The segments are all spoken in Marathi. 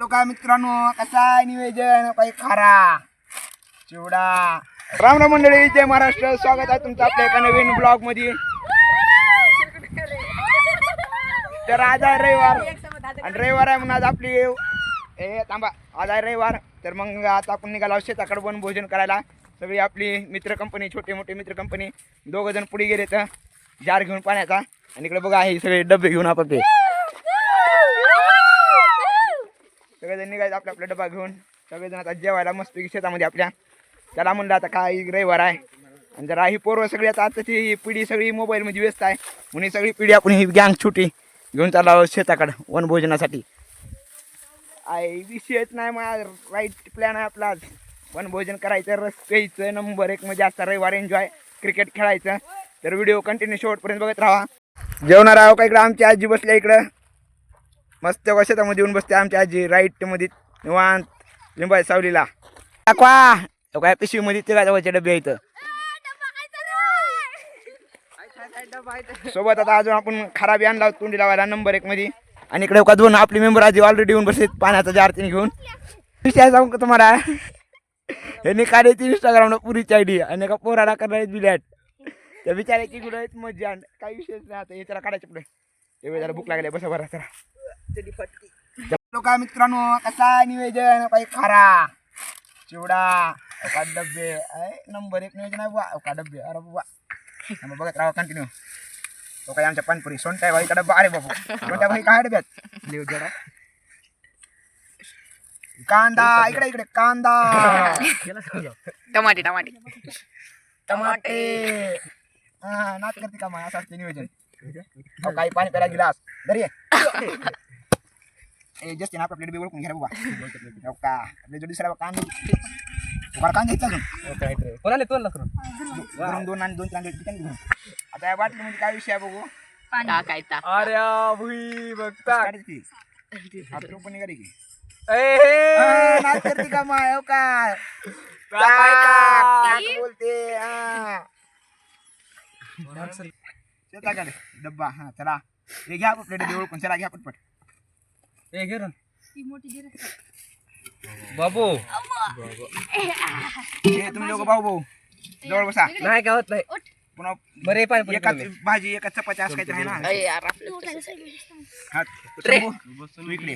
तो काय मित्रांनो कसा आहे निवेदन? काही खारा? चिवडा? राम राम मंडळी जय महाराष्ट्र. स्वागत आहे तुमचं आपल्या एका नवीन ब्लॉगमध्ये तर आज आहे रविवार. आणि रविवार आहे म्हणून आज आपली ए थांबा. आज आहे रविवार. तर मग आता आपण निघाला शेताकडे वन भोजन करायला. सगळी आपली मित्र कंपनी छोटे मोठे मित्र कंपनी दोघं जण पुढे गेले तर जार घेऊन पाण्याचा. आणि इकडे बघा हे सगळे डबे घेऊन आपण ते सगळेजण निघायचं आपला आपला डबा घेऊन. सगळेजण आता जेवायला मस्त शेतामध्ये आपल्या. त्याला म्हणलं आता काय रविवार आहे. आणि जरा ही पोरं सगळी आता आताची ही पिढी सगळी मोबाईलमध्ये व्यस्त आहे. म्हणून ही सगळी पिढी आपण ही गँग छोटी घेऊन चाललो आहोत शेताकडं वनभोजनासाठी. आहे विषयच नाही माझा राईट प्लॅन आहे आपला आज. वनभोजन करायचं रस प्यायचं नंबर एक म्हणजे आजचा रविवार एन्जॉय क्रिकेट खेळायचं. तर व्हिडिओ कंटिन्यू शेवटपर्यंत बघत राहा. जेवणार आहो का इकडं? आमची आजी बसल्या इकडं. मस्त शेतामध्ये येऊन बसते आमची आजी राईटमध्ये निवांत लिंबाय सावलीला. दाखवा! तो काय पिशवीमध्ये तिला जवळचे डबे आहेत. सोबत आता अजून आपण खराबी आणला तोंडी लावायला नंबर एक मध्ये. आणि इकडे का दोन आपली मेंबर आधी ऑलरेडी येऊन बसलेत पाण्याचा जार तीन घेऊन. विषय सांगू का तुम्हाला? यांनी काढायची इंस्टाग्रामला पुरीची आयडी आणि एका पोराला करणार बिलॅट. त्या बिचारायची कुठं मज्जा. काही विषयच नाही आता हे त्याला काढायचे पुढे. एवढे त्याला भूक लागली बसा बरा चला लोक मित्रांनो कसा निवेदन? काही खारा? चिवडा? एका डब्बे. आहे नंबर एक नियोजन आहे बा एका डब्बे. अरे बाबा बघत राहा कंटिन्यू तो काही आमच्या पानपुरी सोनटाय भाई डब्बा अरे बाबू. सोनटाय भाई? काय डब्यात? लिव जरा. कांदा. इकडे इकडे. कांदा. टमाटे टमाटे. टमाटे. हा नाच करते का मग? असं असते नियोजन. अहो, काही पाणी प्यायला गिलास. घरी जस्ट ना आपल्या डबे ओळखून घ्या रे बाबा हो का आपल्या जो दुसऱ्या कांदा तुम्हाला कांदा घ्यायचा अजून कोणाला दोन लाख दोन दोन आणि दोन कांदे किती घेऊन आता या बाटलीमध्ये काय विषय आहे बघू टाकायचा अरे भुई बघता. आपली पण निघाली की ए हा, नाच करते का माय हो का बोलते हा. डब्बा हा चला हे घ्या आपल्या डबे ओळखून चला घ्या पटपट ए घे रे. बाबू. हे तुम्ही लोक भाऊ भाऊ. जवळ बसा. नाही का होत नाही पुन्हा बरे पाणी एकाच भाजी एकाच चपाती असं काहीतरी आहे ना. हा, शंभू, तू इकडे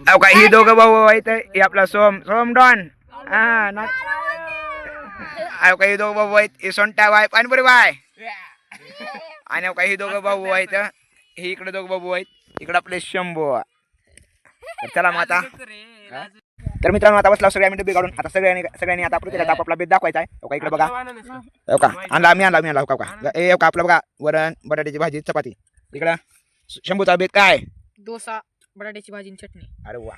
अहो काय ही दोघं भाऊ आहेत हे आपला सोम सोम डॉन हा ना अहो काही दोघं भाऊ आहेत हे सोंटा बाय पाणीपुरी बाय. आणि अहो काही ही दोघं भाऊ आहेत हे इकडे दोघं भाऊ आहेत. इकडे आपले शंभू. तर चला मग आता. हा? तर मित्रांनो आता बसला सगळ्या डबे काढून आता सगळ्यांनी सगळ्यांनी आता प्रत्येकाचा आपापला बेत दाखवायचा आहे. अहो का इकडे बघा. हो का? आणला मी आणला मी आणला. हो का ए हो का आपलं बघा वरण बटाट्याची भाजी चपाती. इकडं शंभूचा बेत काय? डोसा बटाट्याची भाजी आणि चटणी. अरे वा.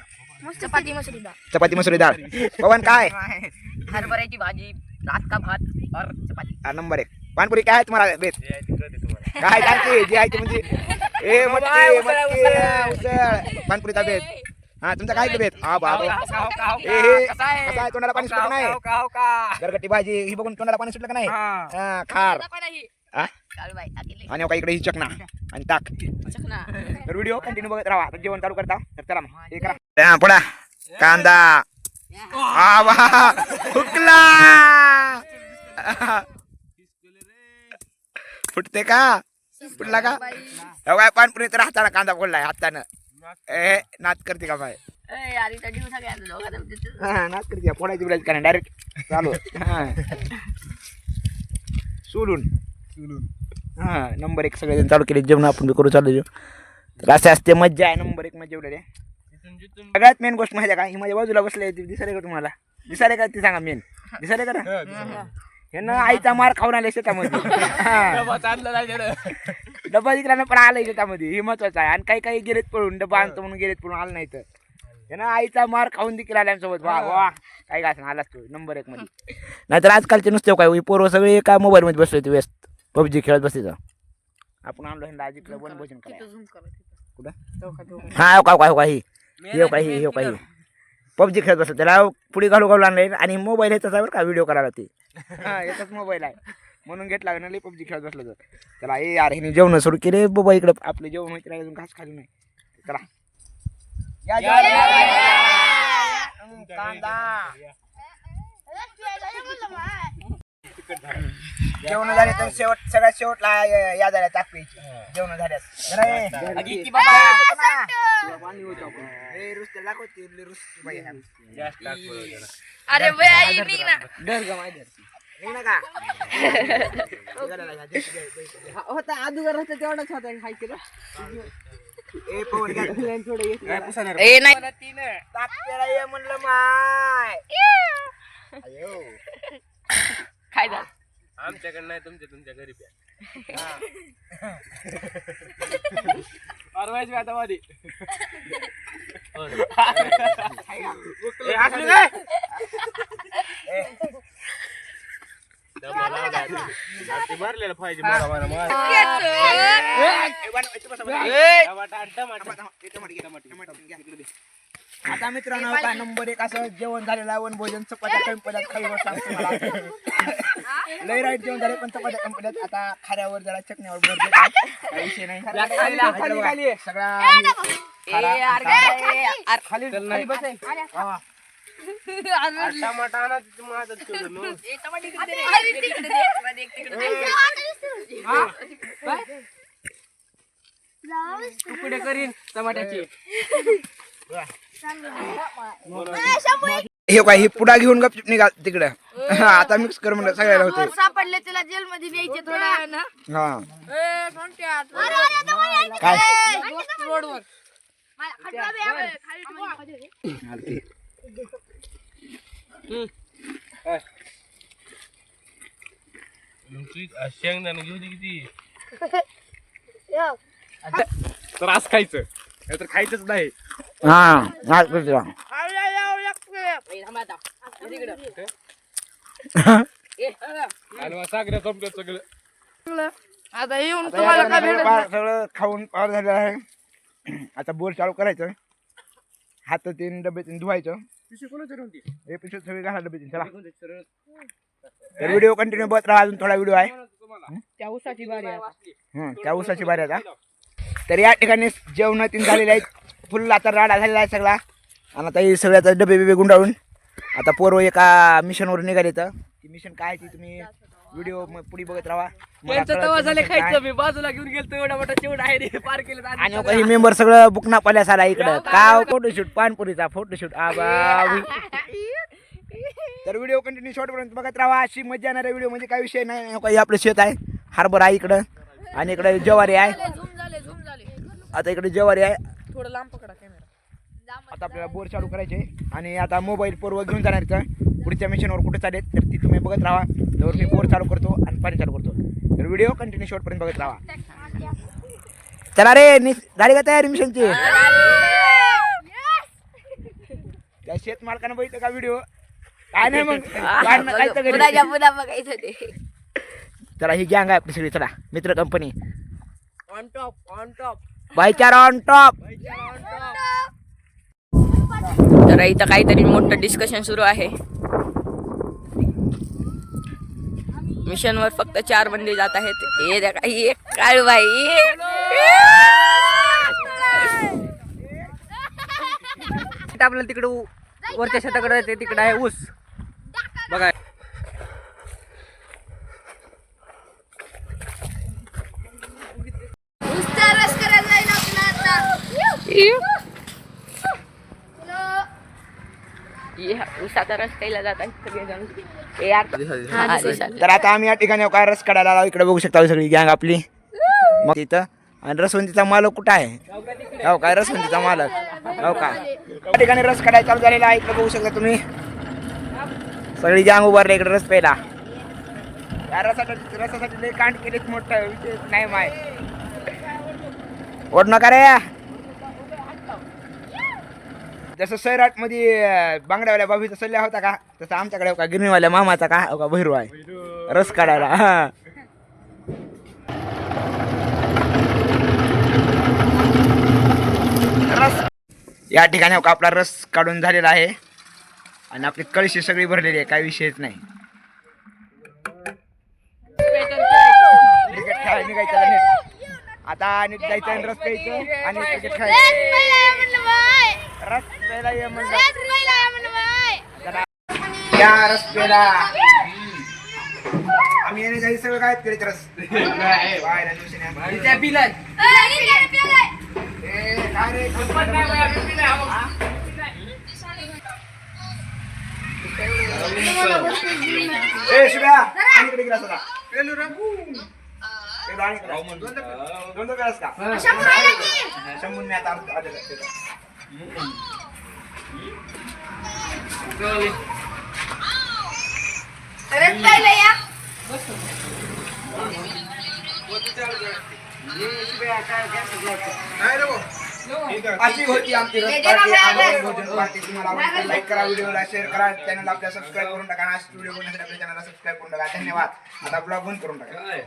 चपाती मसुरी डाळ चपाती मसुरी डाळ पवन काय? हरभऱ्याची भाजी रात का भात और चपाती. हा नंबर एक. पानपुरी काय आहे तुम्हाला बेत? काय जे आहे ते म्हणजे ए मटकी मटकी उसळ. पानपुरीचा बेत हा तुमचा काय बेत हा बाबा ए हे कसा आहे? तोंडाला पाणी सुटलं का नाही? गरगटी भाजी ही बघून तोंडाला पाणी सुटलं का नाही? हा. खार? आणि हो का इकडे ही चकना आणि ताक. तर व्हिडिओ कंटिन्यू बघत राहा. आता जेवण चालू करता. तर चला मग हे करा. हा, पुढा. कांदा. हा वा. हुकला. फुटते का? फुटला का? हो काय पानपुरी तर हाताने कांदा फोडलाय हातानं. ए नाच करते का बाय नाच करते फोडायची बिडायची का नाही? डायरेक्ट चालू. हा. सोलून. हा नंबर एक सगळे चालू केले. जेवण आपण बी करू चालू तर असे असते मज्जा आहे नंबर एक मध्ये जेवलेले सगळ्यात मेन गोष्ट माहिती आहे का? ही माझ्या बाजूला बसले ती दिसाले का तुम्हाला. दिसाले का ती सांगा मेन दिसाले का? ना हे ना आईचा मार खाऊन आले शेतामध्ये. हा. डबा जिंकला पण आलाय शेतामध्ये. हे महत्वाचं आहे. आणि काही काही गेलेत पळून डबा आणतो म्हणून गेलेत पळून आलं नाही तर. हे ना आईचा मार खाऊन देखील आल्यांसोबत वा वा. काही का आलाच तू. नंबर एक मध्ये. नाहीतर आजकालचे नुसते काय पोरं सगळे काय मोबाईल मध्ये बसले ते व्यस्त. पबजी खेळत बसते आपण आणलो ह्यांना आज इकडं वनभोजन करायला. हा हो का हो का हो का ही. हे हो का ही हे हो का ही. पबजी खेळत बसलं. त्याला पुढे घालू घालू आणले आणि मोबाईल आहे बरं का व्हिडिओ करायला ते. हा याचाच मोबाईल आहे. म्हणून घेतला ना लई पबजी खेळत बसलं तर त्याला ए यार हे जेवण सुरू केले बाबा इकडं आपले जेवण होते अजून घास खाली नाही. चला. या जेवायला. कांदा. जेवण झाले तर शेवट सगळ्यात शेवटला या या झाल्या ताक प्यायची जेवण झाल्यास. ए, दाखवते, लई रुसते बाई हा. अरे निघ ना. का? लागा. होता अदुगर होता तेवढाच होता हाय केलं ए, पवन घ्या. ए नाही. ताक प्यायला ये म्हणलं माय. अयो. काय झालं? आमच्याकडे नाही तुमच्या तुमच्या घरी प्या. अरवायची आता वादी भरलेलं पाहिजे घ्या, इकडे दे. आता मित्रांनो नंबर एक असं जेवण झालेलं आहे. वनभोजन चपात्या कमी पडल्यात खालीवर सांगतो मला लय राईट जेवण झाले पण चपात्या कमी पडल्यात आता खाऱ्यावर जरा चटण्यावर भर देत आहे. काही विषय नाही. इकडे बघा, सगळा ए यार काय यार खाली खाली बस वा. टमाटा आणा तिथे माझं ठेवलं मग. ए, टमाटे इकडे दे. अरे, तिकडे दे. मला एक तिकडे दे. तुकडे करीन टमाट्याची? हे. काय हे पुडा घेऊन गपचिप निघा तिकडं. आता मिक्स कर म्हणलं सगळ्याला होते सापडले तिला जेल मध्ये न्यायचे थोड्या वेळानं. हा. अरे, अरे, जवळ ये. काय? रोडवर. मला खड्डा बी आहे, खाली ठेवा. मग तू शेंगदाणा घेऊ दे किती? यो. तर आज खायचं. नाहीतर खायचंच नाही. हा हा, करतो. ए, थांबा आता. ए, तिकडं. आणि मग सागऱ्या संपलं सगळं आता येऊन आता तुम्हाला भेटत खाऊन पार झालं आहे. आता बोर चालू करायचं. हात तीन डबे तीन धुवायचं. हे पिशवी सगळी घाला डबे तीन चला. तर व्हिडिओ कंटिन्यू बघत राहा अजून थोडा व्हिडिओ आहे. त्या उसाची बारी आहे हं, त्या उसाची बारी आता. तर या ठिकाणी जेवण तीन झालेले आहेत. फुल आता राडा झालेला आहे सगळा. आणि आता हे सगळ्याचा डबे बिबे गुंडाळून. आता पोरं एका मिशनवर निघाले तर ती मिशन काय ती तुम्ही व्हिडिओ पुढे बघत राहा. त्यांचं तवा झाले. खायचं. मी बाजूला घेऊन गेलतो एवढा मोठा चिवडा आहे रे पार केलं आणि काही मेंबर सगळं बुकना पाल्यास आला इकडं का फोटोशूट पानपुरीचा फोटोशूट आबा तर व्हिडिओ कंटिन्यू शॉर्ट पर्यंत बघत राहा. अशी मजा येणार व्हिडिओ म्हणजे काय विषय नाही हो, काही आपलं शेत आहे. हार्बर आहे इकडं. आणि इकडे ज्वारी आहे. झूम झाले झूम झाले. आता इकडे ज्वारी आहे. थोडं लांब पकडा कॅमेरा आता आपल्याला बोर चालू करायचे. आणि आता मोबाईल पोरवर घेऊन जाणार पुढच्या मिशनवर कुठे चालेल तर तुम्ही बघत राहा. त्यावर मी बोर चालू करतो आणि पाणी चालू करतो. तर व्हिडिओ कंटिन्यू शॉर्ट पर्यंत बघत राहा. चला रे झाली का तयारी मिशनची? त्या शेत मालकानं बघितलं का व्हिडिओ? काय नाही मग. बघायचं ते. चला ही गँग आहे आपली सगळी. चला मित्र company on top on top बायचार on top तर इथं काहीतरी मोठं डिस्कशन सुरू आहे. मिशनवर फक्त चार बंदे जात आहेत. हे एक काळ बाई. आपल्याला तिकडे वरच्या शेताकडे ते तिकडे आहे ऊस. बघा. नुसता रस करायला जाईल आपला आता उसाचा रस खायला जात आहेत सगळेजण यार हा, दिसायला. तर आता आम्ही या ठिकाणी काय रस काढायला आलो. इकडे बघू शकता सगळी गँग आपली. मग तिथं आणि रसवंतीचा मालक कुठं आहे? हो काय रसवंतीचा मालक. हो का? या ठिकाणी रस काढायला चालू झालेला आहे. इकडे बघू शकता तुम्ही. सगळी गँग उभारली इकडे रस प्यायला. या रसासाठी रसासाठी लय कांड केलेत मोठं. विषय नाही माय. ओढ नका रे. जसं सैराटमध्ये बांगड्यावाल्या बाबीचा सल्ला होता का तसं आमच्याकडे का गिरणीवाल्या मामाचा का हो का भैरू आहे. रस काढायला हा. रस. या ठिकाणी हो का आपला रस काढून झालेला आहे. आणि आपली कळशी सगळी भरलेली आहे काही विषयच नाही. क्रिकेट खेळायला निघायचं आता नीट. आता नीट जायचं आणि रस प्यायचं आणि क्रिकेट खेळायचं. रस प्यायला ये म्हणलं या म्हणलं बाय. या रस प्यायला आम्ही याने काही सगळं काय करीत रस बाहेर नाही. त्या पिलाय ए, काय रे? ए, शिव्या, आणि इकडे गिलास होता. पेलू रे. पेलू आणि गिलास. दोन दोन- दोन दोन गिलास का? शंभर राहिले की. शंभून मी आता अशी होती आमची पार्टी. भोजन पार्टी. तुम्हाला लाईक करा व्हिडिओला शेअर करा चॅनल आपल्या सबस्क्राईब करून टाका व्हिडिओ बघण्यासाठी आपल्या चॅनलला सबस्क्राईब करून टाका. धन्यवाद. आता ब्लॉग बंद करून टाका.